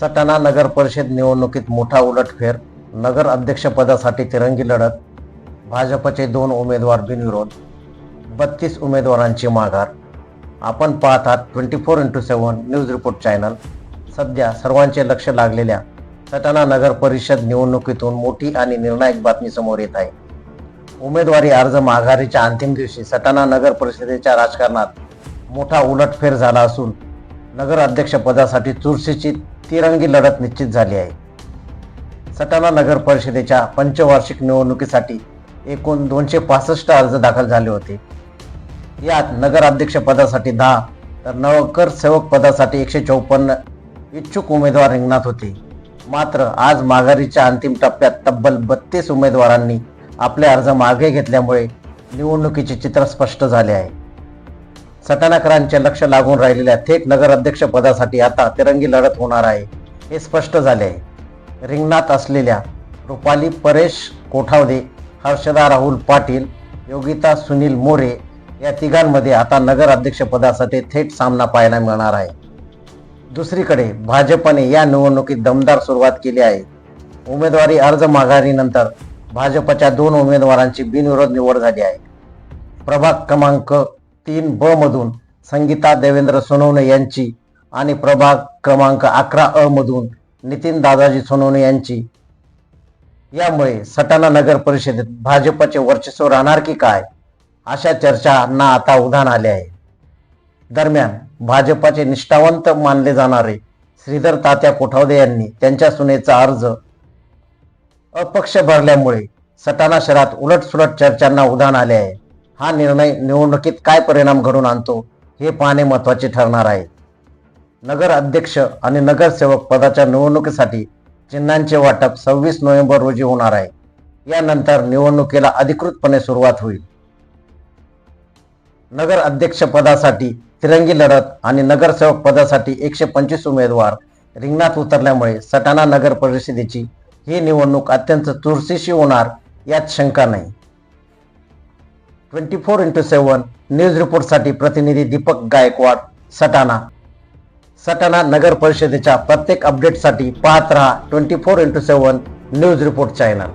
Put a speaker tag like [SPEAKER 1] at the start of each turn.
[SPEAKER 1] सटाणा नगर परिषद निवडणुकीत मोठा उलटफेर नगर अध्यक्षपदासाठी तिरंगी लढत भाजपचे दोन उमेदवार बिनविरोध बत्तीस उमेदवारांची माघार. आपण पाहत आहात twenty four into seven news report channel सध्या सर्वांचे लक्ष लागलेल्या सटाणा नगर परिषद निवडणुकीतून मोठी आणि निर्णायक बातमी समोर येत आहे. उमेदवारी अर्ज माघारीच्या अंतिम दिवशी सटाणा नगर परिषदेच्या राजकारणात मोठा उलटफेर झाला असून नगर अध्यक्षपदासाठी चुरशीची तिरंगी लढत निश्चित झाली आहे. सटाणा नगर परिषदेच्या पंचवार्षिक निवडणुकीसाठी एकूण दोनशे पासष्ट अर्ज दाखल झाले होते. यात नगराध्यक्षपदासाठी दहा तर नगर सेवक पदासाठी एकशे चौपन्न इच्छुक उमेदवार रिंगणात होते. मात्र आज माघारीच्या अंतिम टप्प्यात तब्बल बत्तीस उमेदवारांनी आपले अर्ज मागे घेतल्यामुळे निवडणुकीचे चित्र स्पष्ट झाले आहे. सटाणाकरांचे लक्ष लागून राहिलेल्या थेट नगर अध्यक्ष पदासाठी आता तिरंगी लढत होणार आहे हे स्पष्ट झाले आहे. रिंगणात असलेल्या रुपाली परेश कोठावदे हर्षदा राहुल पाटील योगिता सुनील मोरे या तिघांमध्ये आता नगर अध्यक्ष पदासाठी थेट सामना पाहायला मिळणार आहे. दुसरीकडे भाजपने या निवडणुकीत दमदार सुरुवात केली आहे. उमेदवारी अर्ज माघारीनंतर भाजपच्या दोन उमेदवारांची बिनविरोध निवड झाली आहे. प्रभाग क्रमांक तीन ब मधून संगीता देवेंद्र सोनवणे यांची आणि प्रभाग क्रमांक अकरा अ मधून नितीन दादाजी सोनवणे यांची. यामुळे सटाणा नगर परिषदेत भाजपचे वर्चस्व राहणार की काय अशा चर्चांना आता उधाण आले आहे दरम्यान भाजपाचे निष्ठावंत मानले जाणारे श्रीधर तात्या कोठावदे यांनी त्यांच्या सुनेचा अर्ज अपक्ष भरल्यामुळे सटाणा शहरात उलटसुलट चर्चांना उधाण आले आहे. हा निर्णय निवडणुकीत काय परिणाम घडून आणतो हे पाहणे महत्त्वाचे ठरणार आहे. नगर अध्यक्ष आणि नगरसेवक पदाच्या निवडणुकीसाठी चिन्हांचे वाटप सव्वीस नोव्हेंबर रोजी होणार आहे. यानंतर निवडणुकीला अधिकृतपणे सुरुवात होईल. नगर अध्यक्ष पदासाठी तिरंगी लढत आणि नगरसेवक पदासाठी एकशे पंचवीस उमेदवार रिंगणात उतरल्यामुळे सटाणा नगर परिषदेची ही निवडणूक अत्यंत चुरशीशी होणार यात शंका नाही. Twenty four into seven news रिपोर्टसाठी प्रतिनिधी दीपक गायकवाड सटाणा. सटाणा नगर परिषदेच्या प्रत्येक अपडेटसाठी पाहत रहा twenty four into seven news report channel